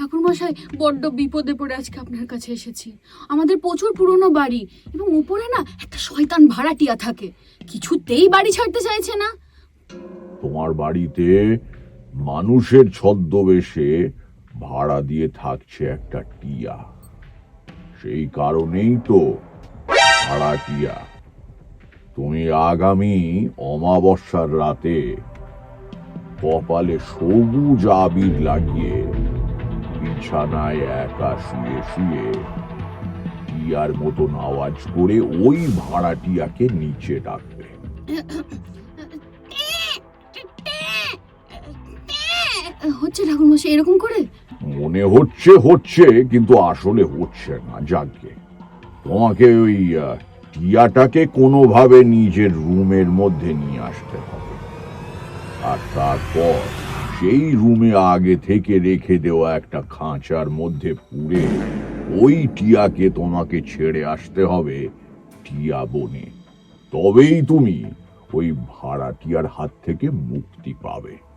ঠাকুরমশাই, বড্ড বিপদে পড়ে আজকে আপনার কাছে এসেছি। আমাদের প্রচুর পুরনো বাড়ি এবং উপরে না একটা শয়তান ভাড়াটিয়া থাকে। কিছুতেই বাড়ি ছাড়তে চাইছে না। তোমার বাড়িতে মানুষের ছদ্মবেশে ভাড়া দিয়ে থাকছে একটা টিয়া। সেই কারণেই তো ভাড়া টিয়া তুমি আগামী অমাবস্যার রাতে কপালে সবুজ আবির লাগিয়ে বিছানায় একা শুয়ে শুয়ে টিয়ার মতন আওয়াজ করে ওই ভাড়াটিয়াকে নিচে ডাকবে। হচ্ছে ঠাকুরমশাই এরকম করে? মনে হচ্ছে হচ্ছে কিন্তু আসলে হচ্ছে না যাকে। তোমাকে ওই টিয়াটাকে কোনোভাবে নিজের রুমের মধ্যে নিয়ে আসতে হবে। আর তারপর সেই রুমে আগে থেকে রেখে দেওয়া একটা খাঁচার মধ্যে পুড়ে ওই টিয়াকে তোমাকে ছেড়ে আসতে হবে টিয়া বনে। তবেই তুমি ওই ভাড়াটিয়ার হাত থেকে মুক্তি পাবে।